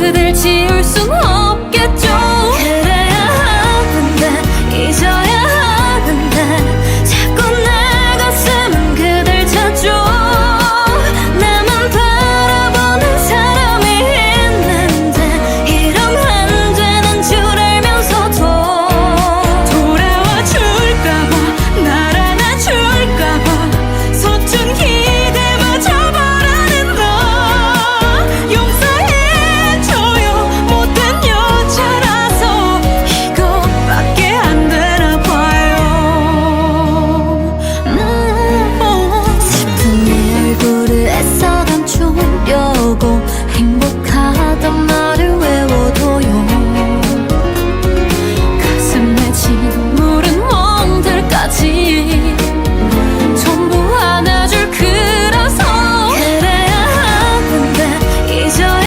그댈 지울 수